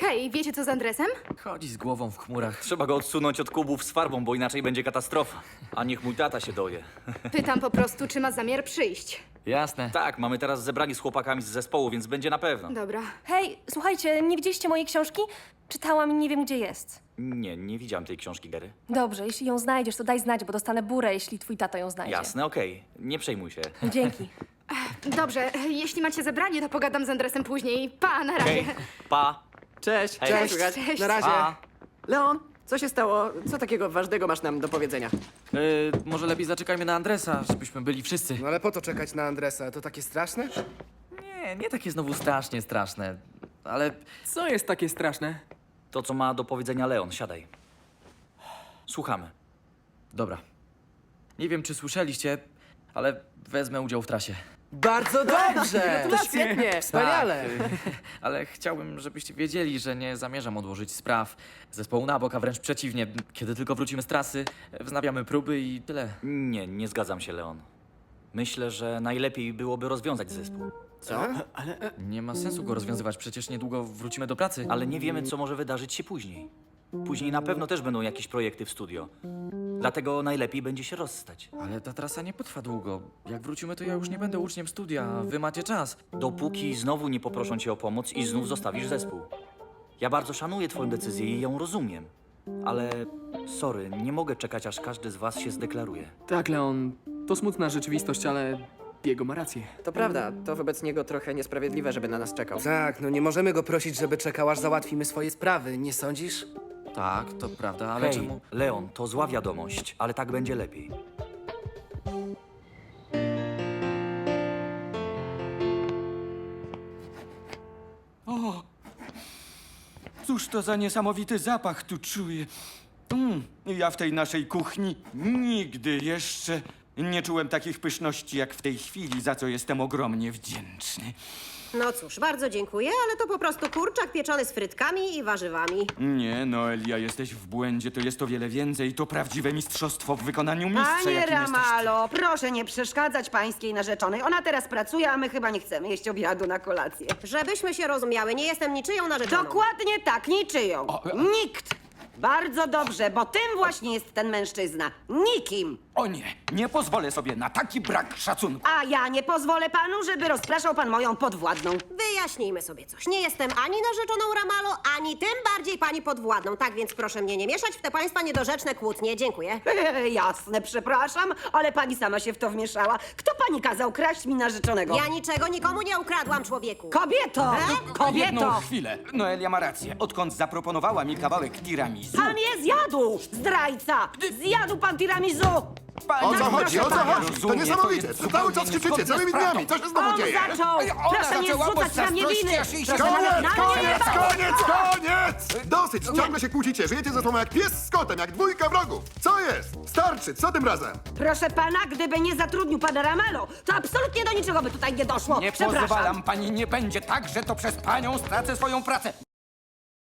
Hej, wiecie co z Andresem? Chodzi z głową w chmurach. Trzeba go odsunąć od kubów z farbą, bo inaczej będzie katastrofa. A niech mój tata się doje. Pytam po prostu, czy ma zamiar przyjść. Jasne. Tak, mamy teraz zebrani z chłopakami z zespołu, więc będzie na pewno. Dobra. Hej, słuchajcie, nie widzieliście mojej książki? Czytałam i nie wiem, gdzie jest. Nie, nie widziałem tej książki, Gary. Dobrze, jeśli ją znajdziesz, to daj znać, bo dostanę burę, jeśli twój tata ją znajdzie. Jasne, okej. Nie przejmuj się. Dzięki. Dobrze, jeśli macie zebranie, to pogadam z Andresem później. Pa, na razie. Pa. Cześć, Hej. cześć, Cześć, cześć. Na razie. Pa. Leon, co się stało? Co takiego ważnego masz nam do powiedzenia? Yy, może lepiej zaczekajmy na Andresa, żebyśmy byli wszyscy. No ale po to czekać na Andresa? To takie straszne? Nie, nie takie znowu strasznie straszne. Ale Co jest takie straszne? To, co ma do powiedzenia Leon, siadaj. Słuchamy. dobra. Nie wiem, czy słyszeliście, ale wezmę udział w trasie. Bardzo dobrze! to świetnie, wspaniale. Tak, y, ale chciałbym, żebyście wiedzieli, że nie zamierzam odłożyć spraw zespołu na bok, a wręcz przeciwnie. Kiedy tylko wrócimy z trasy, wznawiamy próby i tyle. Nie, nie zgadzam się, Leon. Myślę, że najlepiej byłoby rozwiązać zespół. Co? Nie ma sensu go rozwiązywać, przecież niedługo wrócimy do pracy. Ale nie wiemy, co może wydarzyć się później. Później na pewno też będą jakieś projekty w studio. Dlatego najlepiej będzie się rozstać. Ale ta trasa nie potrwa długo. Jak wrócimy, to ja już nie będę uczniem studia, a wy macie czas. Dopóki znowu nie poproszą cię o pomoc i znów zostawisz zespół. Ja bardzo szanuję twoją decyzję i ją rozumiem. Ale sorry, nie mogę czekać, aż każdy z was się zdeklaruje. Tak, Leon, to smutna rzeczywistość, ale Diego ma rację. To prawda, to wobec niego trochę niesprawiedliwe, żeby na nas czekał. Tak, no nie możemy go prosić, żeby czekał, aż załatwimy swoje sprawy, nie sądzisz? Tak, to prawda, ale Hej, czemu... Leon, to zła wiadomość, ale tak będzie lepiej. Cóż to za niesamowity zapach tu czuję. Mm, ja w tej naszej kuchni nigdy jeszcze nie czułem takich pyszności jak w tej chwili, za co jestem ogromnie wdzięczny. No cóż, bardzo dziękuję, ale to po prostu kurczak pieczony z frytkami i warzywami. Nie, Noelia, jesteś w błędzie. To jest o wiele więcej. To prawdziwe mistrzostwo w wykonaniu mistrza, Panie jakim jesteś ty. Ramalo, proszę nie przeszkadzać pańskiej narzeczonej. Ona teraz pracuje, a my chyba nie chcemy jeść obiadu na kolację. Żebyśmy się rozumiały, nie jestem niczyją narzeczoną. Dokładnie tak, niczyją. Nikt. Bardzo dobrze, bo tym właśnie jest ten mężczyzna. Nikim. O nie, nie pozwolę sobie na taki brak szacunku. A ja nie pozwolę panu, żeby rozpraszał pan moją podwładną. Wyjaśnijmy sobie coś. Nie jestem ani narzeczoną Ramalo, ani tym bardziej pani podwładną. Tak więc proszę mnie nie mieszać w te państwa niedorzeczne kłótnie. Dziękuję. Jasne, przepraszam, ale pani sama się w to wmieszała. Kto pani kazał kraść mi narzeczonego? Ja niczego nikomu nie ukradłam, człowieku. Kobieto! Jedną Kobieto! chwilę. Noelia ma rację. Odkąd zaproponowała mi kawałek tiramisu... Pan je zjadł! Zdrajca! Zjadł pan tiramisu! O co chodzi? O co chodzi? To niesamowite. cały czas krzyczycie, całymi dniami. Co się znowu On dzieje? zaczął! Ej, ona Proszę nie zrzucać na mnie winy! Proszę Koniec, na mnie nie koniec, koniec, koniec! Dosyć, ciągle się kłócicie. Żyjecie ze sobą jak pies z kotem, jak dwójka wrogów. Co jest? Starczy, co tym razem? Proszę pana, gdyby nie zatrudnił pana Ramalo, to absolutnie do niczego by tutaj nie doszło. Nie Przepraszam. pozwalam pani, nie będzie tak, że to przez panią stracę swoją pracę.